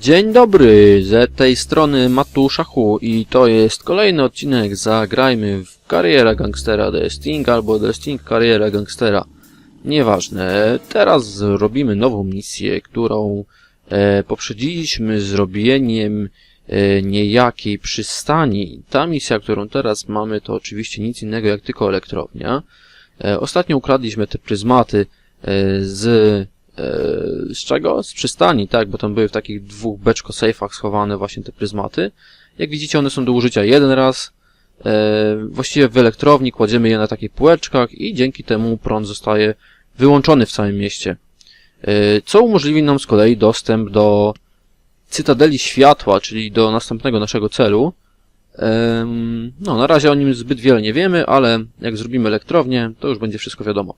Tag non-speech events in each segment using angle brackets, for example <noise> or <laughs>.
Dzień dobry, z tej strony Matuszachu i to jest kolejny odcinek Zagrajmy w Karierę Gangstera The Sting albo The Sting Kariera Gangstera. Nieważne, teraz zrobimy nową misję, którą e, poprzedziliśmy zrobieniem e, niejakiej przystani. Ta misja, którą teraz mamy to oczywiście nic innego jak tylko elektrownia. E, ostatnio ukradliśmy te pryzmaty e, z z czego? Z przystani, tak, bo tam były w takich dwóch beczko sejfach schowane właśnie te pryzmaty. Jak widzicie, one są do użycia jeden raz. E, właściwie w elektrowni kładziemy je na takich półeczkach i dzięki temu prąd zostaje wyłączony w całym mieście. E, co umożliwi nam z kolei dostęp do Cytadeli Światła, czyli do następnego naszego celu. No, na razie o nim zbyt wiele nie wiemy, ale jak zrobimy elektrownię, to już będzie wszystko wiadomo.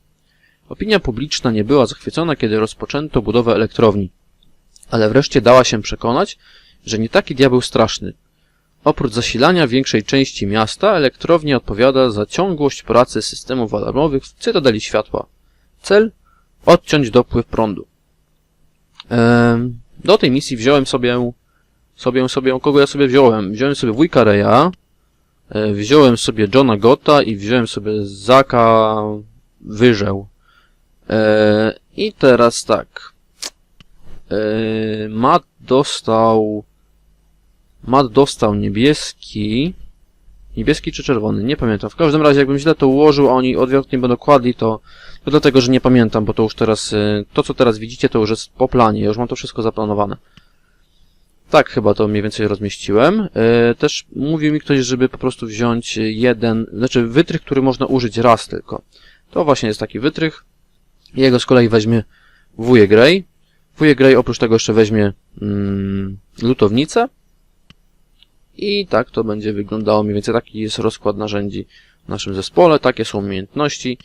Opinia publiczna nie była zachwycona, kiedy rozpoczęto budowę elektrowni, ale wreszcie dała się przekonać, że nie taki diabeł straszny. Oprócz zasilania większej części miasta, elektrownia odpowiada za ciągłość pracy systemów alarmowych w Cytadeli Światła. Cel? Odciąć dopływ prądu. Ehm, do tej misji wziąłem sobie, sobie, sobie, kogo ja sobie wziąłem? Wziąłem sobie wujka Reya, e, wziąłem sobie Johna Gotta i wziąłem sobie Zaka Wyżeł. E, I teraz tak. E, Matt dostał. Matt dostał niebieski. Niebieski czy czerwony? Nie pamiętam. W każdym razie, jakbym źle to ułożył, a oni odwrotnie będą kładli, to, to dlatego, że nie pamiętam, bo to już teraz. e, To, co teraz widzicie, to już jest po planie. Ja już mam to wszystko zaplanowane. Tak, chyba to mniej więcej rozmieściłem. E, Też mówił mi ktoś, żeby po prostu wziąć jeden, znaczy wytrych, który można użyć raz tylko. To właśnie jest taki wytrych. Jego z kolei weźmie wujek Grey. Wujek Grey oprócz tego jeszcze weźmie mm, lutownicę. I tak to będzie wyglądało mniej więcej. Taki jest rozkład narzędzi w naszym zespole. Takie są umiejętności.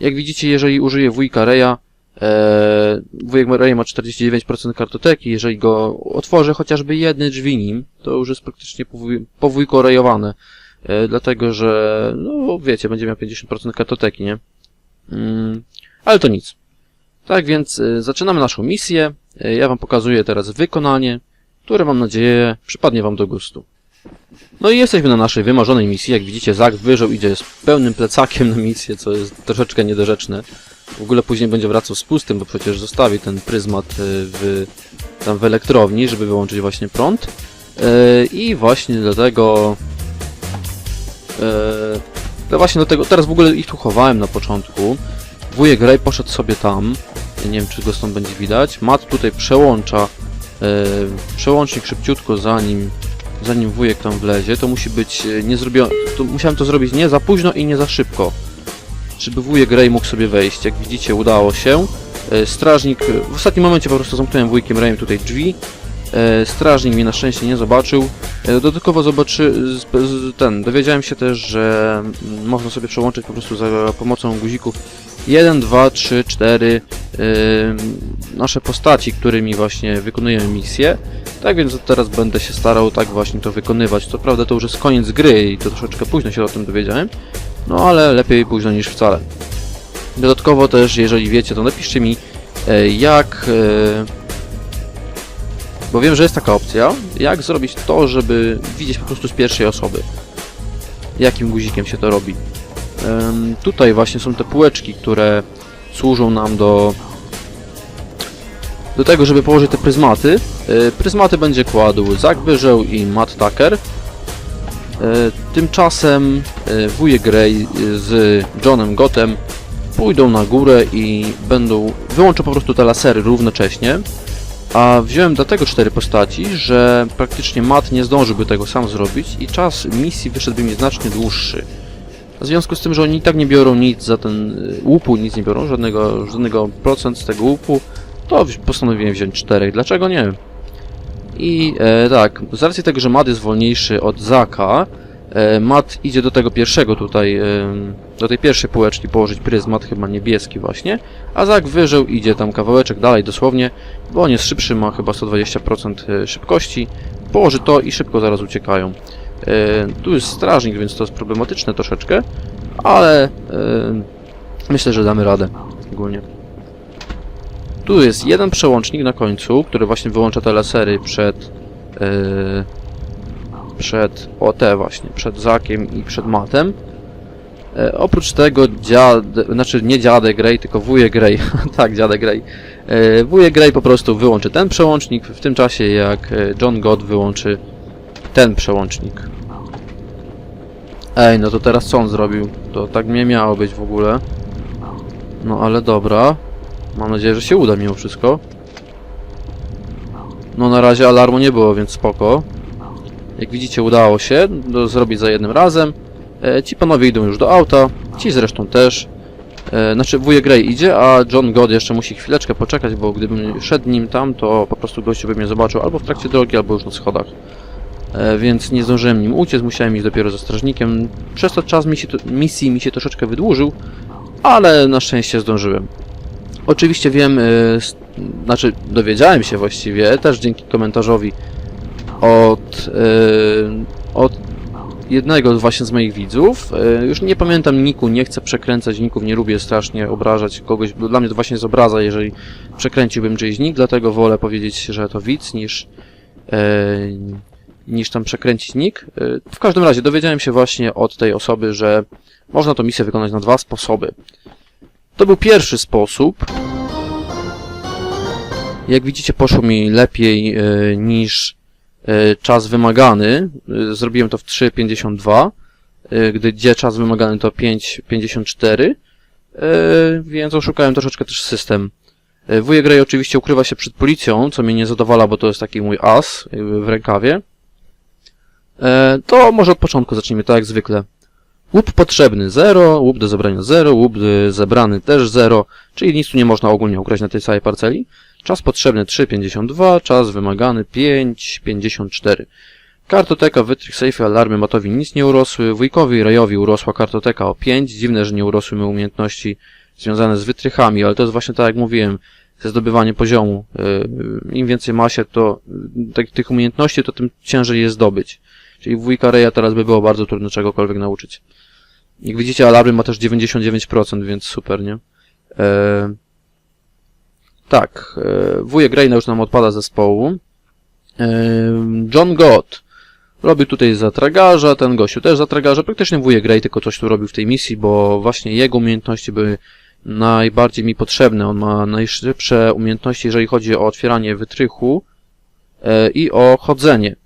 Jak widzicie, jeżeli użyję wujka Reya, e, wujek Ray ma 49% kartoteki. Jeżeli go otworzę chociażby jedne drzwi nim, to już jest praktycznie powój- powujkorejowane. E, dlatego, że, no wiecie, będzie miał 50% kartoteki, nie? Mm, ale to nic. Tak więc y, zaczynamy naszą misję. Y, Ja Wam pokazuję teraz wykonanie, które mam nadzieję przypadnie Wam do gustu. No i jesteśmy na naszej wymarzonej misji. Jak widzicie, Zak wyżył idzie z pełnym plecakiem na misję, co jest troszeczkę niedorzeczne. W ogóle później będzie wracał z pustym, bo przecież zostawi ten pryzmat y, w, tam w elektrowni, żeby wyłączyć właśnie prąd. I właśnie dlatego... No właśnie do tego, teraz w ogóle ich tu chowałem na początku. Wujek Ray poszedł sobie tam. Nie wiem, czy go stąd będzie widać. Matt tutaj przełącza e, przełącznik szybciutko zanim zanim wujek tam wlezie. To musi być e, nie. To musiałem to zrobić nie za późno i nie za szybko. Żeby wujek Ray mógł sobie wejść. Jak widzicie, udało się. E, strażnik. W ostatnim momencie po prostu zamknąłem wujkiem Rayem tutaj drzwi. Strażnik mnie na szczęście nie zobaczył. Dodatkowo zobaczy, z, z, ten, dowiedziałem się też, że mm, można sobie przełączyć po prostu za pomocą guzików 1, 2, 3, 4 nasze postaci, którymi właśnie wykonujemy misję. Tak więc teraz będę się starał tak właśnie to wykonywać. Co prawda to już jest koniec gry i to troszeczkę późno się o tym dowiedziałem. No ale lepiej późno niż wcale. Dodatkowo też, jeżeli wiecie, to napiszcie mi e, jak... e, Bo wiem, że jest taka opcja, jak zrobić to, żeby widzieć po prostu z pierwszej osoby. Jakim guzikiem się to robi. Tutaj właśnie są te półeczki, które służą nam do do tego, żeby położyć te pryzmaty. E, Pryzmaty będzie kładł Zak Wyżeł i Matt Tucker. E, Tymczasem e, wujek Grey z Johnem Gotem pójdą na górę i będą wyłączą po prostu te lasery równocześnie. A wziąłem dlatego cztery postaci, że praktycznie Matt nie zdążyłby tego sam zrobić i czas misji wyszedłby mi znacznie dłuższy. W związku z tym, że oni i tak nie biorą nic za ten y, łupu, nic nie biorą, żadnego, żadnego procent z tego łupu, to postanowiłem wziąć czterech. Dlaczego nie? I e, tak, z racji tego, że Matt jest wolniejszy od Zaka, e, idzie do tego pierwszego tutaj, e, do tej pierwszej półeczki położyć pryzmat, chyba niebieski właśnie, a Zak wyżył, idzie tam kawałeczek dalej dosłownie, bo on jest szybszy, ma chyba 120% szybkości, położy to i szybko zaraz uciekają. E, tu jest strażnik, więc to jest problematyczne troszeczkę, ale e, myślę, że damy radę ogólnie. Tu jest jeden przełącznik na końcu, który właśnie wyłącza te lasery przed... Yy, przed OT właśnie, przed Zakiem i przed Matem. E, oprócz tego dziad, znaczy nie dziadek Grey, tylko wujek Grey, <laughs> tak, dziadek Grey. E, wujek Grey po prostu wyłączy ten przełącznik, w tym czasie jak e, John God wyłączy ten przełącznik. Ej, no to teraz co on zrobił? To tak nie miało być w ogóle. No ale dobra. Mam nadzieję, że się uda mimo wszystko. No na razie alarmu nie było, więc spoko. Jak widzicie udało się to zrobić za jednym razem. E, ci panowie idą już do auta, ci zresztą też. E, znaczy wujek Grey idzie, a John God jeszcze musi chwileczkę poczekać, bo gdybym szedł nim tam, to po prostu gościu by mnie zobaczył albo w trakcie drogi, albo już na schodach. E, więc nie zdążyłem nim uciec, musiałem iść dopiero ze strażnikiem. Przez to czas misji, to, misji mi się troszeczkę wydłużył, ale na szczęście zdążyłem. Oczywiście wiem, e, znaczy dowiedziałem się właściwie, też dzięki komentarzowi od, e, od jednego właśnie z moich widzów. Już nie pamiętam niku, nie chcę przekręcać ników, nie lubię strasznie obrażać kogoś, dla mnie to właśnie jest obraza, jeżeli przekręciłbym czyjś nick, dlatego wolę powiedzieć, że to widz niż niż tam przekręcić nick. E, W każdym razie dowiedziałem się właśnie od tej osoby, że można tą misję wykonać na dwa sposoby. To był pierwszy sposób. Jak widzicie, poszło mi lepiej e, niż e, czas wymagany. Zrobiłem to w 3.52, e, gdy gdzie czas wymagany to 5.54, e, więc oszukałem troszeczkę też system. Wujek Grey oczywiście ukrywa się przed policją, co mnie nie zadowala, bo to jest taki mój as w rękawie. E, To może od początku zacznijmy, tak jak zwykle. Łup potrzebny 0, łup do zebrania 0, łup zebrany też 0, czyli nic tu nie można ogólnie ukraść na tej całej parceli. Czas potrzebny 3,52, czas wymagany 5,54. Kartoteka, wytrych, sejfy, alarmy Matowi nic nie urosły, wujkowi i Rejowi urosła kartoteka o 5. Dziwne, że nie urosły mi umiejętności związane z wytrychami, ale to jest właśnie tak jak mówiłem, ze zdobywaniem poziomu. Yy, Im więcej ma się to, tak, tych umiejętności, to tym ciężej je zdobyć. Czyli wujka Reja teraz by było bardzo trudno czegokolwiek nauczyć. Jak widzicie, alarmy ma też 99%, więc super, nie? E, tak, e, wujek już nam odpada z zespołu. E, John Gott robił tutaj za tragarza, ten gościu też za tragarza, praktycznie wujek Grey tylko coś tu robił w tej misji, bo właśnie jego umiejętności były najbardziej mi potrzebne. On ma najszybsze umiejętności, jeżeli chodzi o otwieranie wytrychu e, i o chodzenie.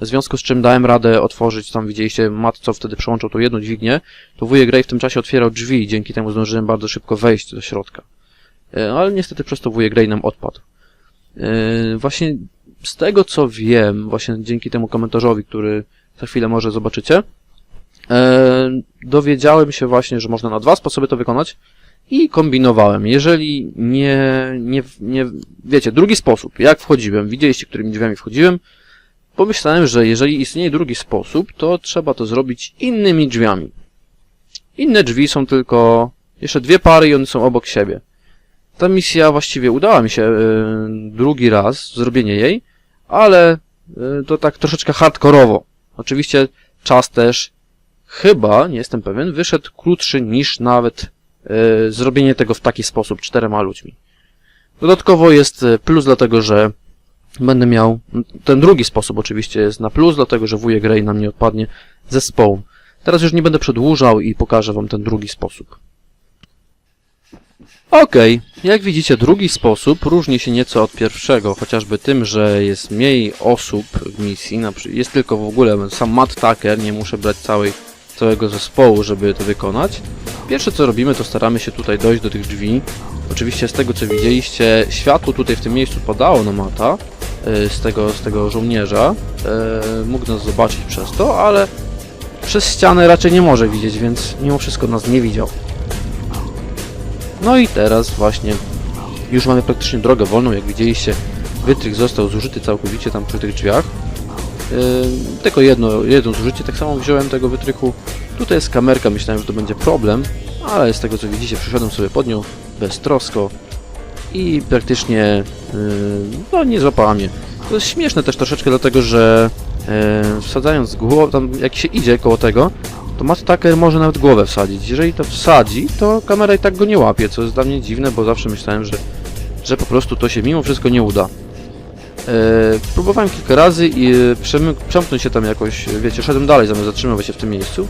W związku z czym dałem radę otworzyć, tam widzieliście, Matt co wtedy przełączał tą jedną dźwignię, to wujek Grey w tym czasie otwierał drzwi i dzięki temu zdążyłem bardzo szybko wejść do środka. E, Ale niestety przez to wujek Grey nam odpadł. E, Właśnie z tego co wiem, właśnie dzięki temu komentarzowi, który za chwilę może zobaczycie, e, dowiedziałem się właśnie, że można na dwa sposoby to wykonać i kombinowałem. Jeżeli nie, nie, nie, wiecie, drugi sposób, jak wchodziłem, widzieliście, którymi drzwiami wchodziłem, pomyślałem, że jeżeli istnieje drugi sposób, to trzeba to zrobić innymi drzwiami. Inne drzwi są tylko jeszcze dwie pary i one są obok siebie. Ta misja właściwie udała mi się y, drugi raz, zrobienie jej, ale y, to tak troszeczkę hardkorowo. Oczywiście czas też chyba, nie jestem pewien, wyszedł krótszy niż nawet y, zrobienie tego w taki sposób czterema ludźmi. Dodatkowo jest plus dlatego, że będę miał, ten drugi sposób oczywiście jest na plus, dlatego że wujek Grey nam nie odpadnie zespołu. Teraz już nie będę przedłużał i pokażę wam ten drugi sposób. Okej, jak widzicie drugi sposób różni się nieco od pierwszego, chociażby tym, że jest mniej osób w misji, jest tylko w ogóle sam Matt Tucker, nie muszę brać całej, całego zespołu, żeby to wykonać. Pierwsze co robimy, to staramy się tutaj dojść do tych drzwi. Oczywiście z tego co widzieliście, światło tutaj w tym miejscu padało na Mata, y, z tego, z tego żołnierza, y, mógł nas zobaczyć przez to, ale przez ścianę raczej nie może widzieć, więc mimo wszystko nas nie widział. No i teraz właśnie już mamy praktycznie drogę wolną, jak widzieliście wytrych został zużyty całkowicie tam przy tych drzwiach. Yy, tylko jedno, jedno zużycie, tak samo wziąłem tego wytrychu. Tutaj jest kamerka, myślałem, że to będzie problem, ale z tego co widzicie przyszedłem sobie pod nią beztrosko i praktycznie yy, no nie złapała mnie. To jest śmieszne też troszeczkę dlatego, że yy, wsadzając głowę, tam jak się idzie koło tego, to Matt Tucker może nawet głowę wsadzić. Jeżeli to wsadzi, to kamera i tak go nie łapie, co jest dla mnie dziwne, bo zawsze myślałem, że że po prostu to się mimo wszystko nie uda. E, próbowałem kilka razy i e, przemknąć się tam jakoś, wiecie, szedłem dalej zamiast zatrzymywać się w tym miejscu.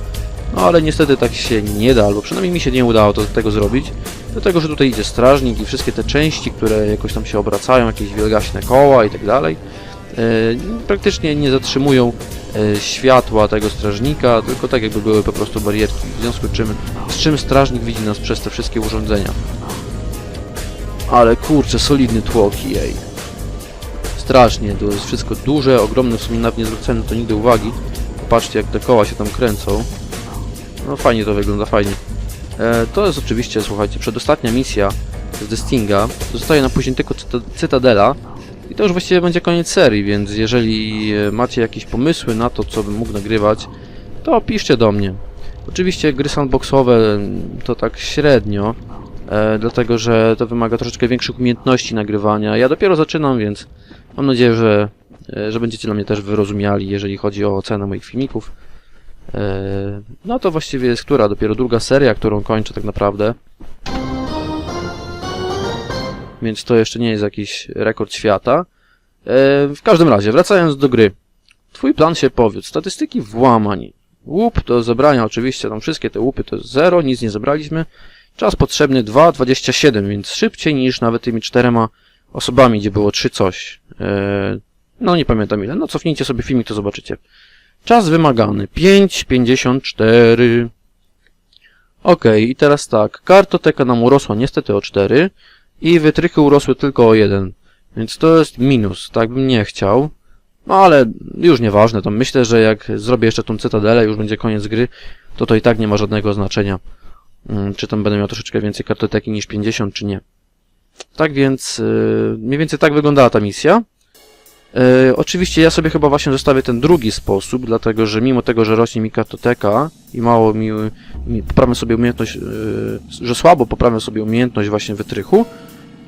No ale niestety tak się nie da, albo przynajmniej mi się nie udało to, tego zrobić. Dlatego, że tutaj idzie strażnik i wszystkie te części, które jakoś tam się obracają, jakieś wielgaśne koła i tak dalej, e, praktycznie nie zatrzymują e, światła tego strażnika, tylko tak jakby były po prostu barierki, w związku z czym, z czym strażnik widzi nas przez te wszystkie urządzenia. Ale kurczę, solidny tłok, jej. Strasznie, to jest wszystko duże, ogromne, w sumie nawet nie zwrócałem na to nigdy uwagi. Popatrzcie jak te koła się tam kręcą. No fajnie to wygląda, fajnie. E, to jest oczywiście, słuchajcie, przedostatnia misja z The Stinga. Zostaje nam później tylko cyta Cytadela. I to już właściwie będzie koniec serii, więc jeżeli e, macie jakieś pomysły na to, co bym mógł nagrywać, to piszcie do mnie. Oczywiście gry sandboxowe mm, to tak średnio, dlatego że to wymaga troszeczkę większych umiejętności nagrywania. Ja dopiero zaczynam, więc mam nadzieję, że, e, że będziecie dla mnie też wyrozumiali, jeżeli chodzi o ocenę moich filmików. E, No to właściwie jest która? Dopiero druga seria, którą kończę tak naprawdę. Więc to jeszcze nie jest jakiś rekord świata. E, W każdym razie, wracając do gry. Twój plan się powiódł. Statystyki włamań. Łup do zebrania oczywiście, tam wszystkie te łupy to jest 0, nic nie zebraliśmy. Czas potrzebny 2,27, więc szybciej niż nawet tymi czterema osobami, gdzie było 3 coś. E, No nie pamiętam ile. No cofnijcie sobie filmik, to zobaczycie. Czas wymagany 5,54. Ok, i teraz tak. Kartoteka nam urosła niestety o 4 i wytrychy urosły tylko o 1. Więc to jest minus, tak bym nie chciał. No ale już nieważne, to myślę, że jak zrobię jeszcze tą cytadelę, już będzie koniec gry, to to i tak nie ma żadnego znaczenia. Mm, Czy tam będę miał troszeczkę więcej kartoteki niż 50, czy nie. Tak więc, yy, mniej więcej tak wyglądała ta misja. E, oczywiście ja sobie chyba właśnie zostawię ten drugi sposób, dlatego że mimo tego, że rośnie mi kartoteka i mało mi, mi poprawię sobie umiejętność, e, że słabo poprawię sobie umiejętność właśnie wytrychu,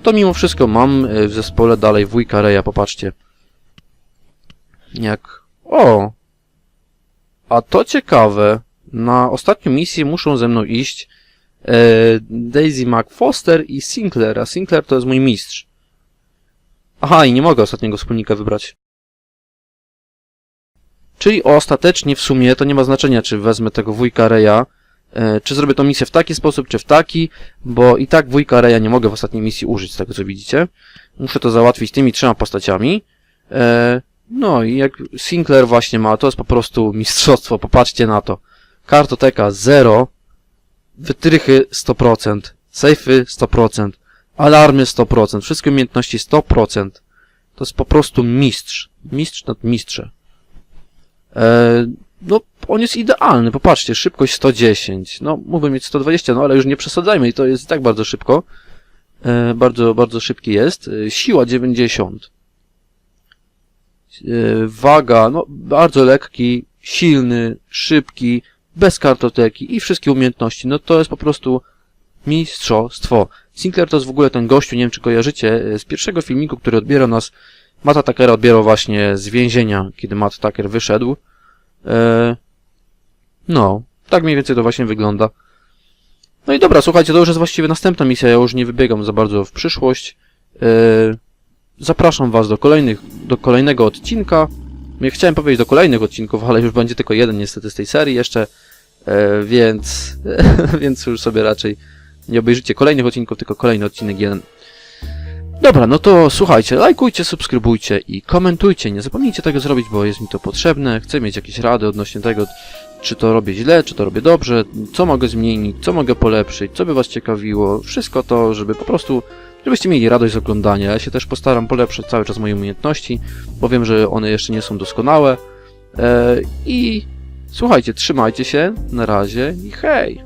to mimo wszystko mam w zespole dalej wujka Reja, popatrzcie. Jak... O! A to ciekawe, na ostatnią misję muszą ze mną iść Daisy McFoster i Sinclair, a Sinclair to jest mój mistrz. Aha, i nie mogę ostatniego wspólnika wybrać. Czyli ostatecznie w sumie to nie ma znaczenia, czy wezmę tego wujka Reja, e, czy zrobię tą misję w taki sposób, czy w taki, bo i tak wujka Reja nie mogę w ostatniej misji użyć, z tego co widzicie. Muszę to załatwić tymi trzema postaciami. E, no i jak Sinclair właśnie ma, to jest po prostu mistrzostwo, popatrzcie na to. Kartoteka 0, wytrychy 100%, sejfy 100%, alarmy 100%, wszystkie umiejętności 100%. To jest po prostu mistrz. Mistrz nad mistrze. E, no, on jest idealny, popatrzcie, szybkość 110. No, mógłbym mieć 120, no ale już nie przesadzajmy i to jest i tak bardzo szybko. E, bardzo, bardzo szybki jest. E, siła 90. E, waga, no, bardzo lekki, silny, szybki, bez kartoteki i wszystkie umiejętności. No, to jest po prostu mistrzostwo. Sinclair to jest w ogóle ten gościu, nie wiem czy kojarzycie, z pierwszego filmiku, który odbierał nas, Matta Tuckera odbierał właśnie z więzienia, kiedy Matt Tucker wyszedł. E, no, tak mniej więcej to właśnie wygląda. No i dobra, słuchajcie, to już jest właściwie następna misja, ja już nie wybiegam za bardzo w przyszłość. E, zapraszam was do kolejnych, do kolejnego odcinka. Chciałem powiedzieć do kolejnych odcinków, ale już będzie tylko jeden niestety z tej serii jeszcze, e, więc, <laughs> więc już sobie raczej nie obejrzycie kolejnych odcinków, tylko kolejny odcinek jeden. Dobra, no to słuchajcie, lajkujcie, subskrybujcie i komentujcie. Nie zapomnijcie tego zrobić, bo jest mi to potrzebne. Chcę mieć jakieś rady odnośnie tego, czy to robię źle, czy to robię dobrze, co mogę zmienić, co mogę polepszyć, co by was ciekawiło. Wszystko to, żeby po prostu, żebyście mieli radość z oglądania. Ja się też postaram polepszyć cały czas moje umiejętności, bo wiem, że one jeszcze nie są doskonałe. E, I słuchajcie, trzymajcie się, na razie i hej!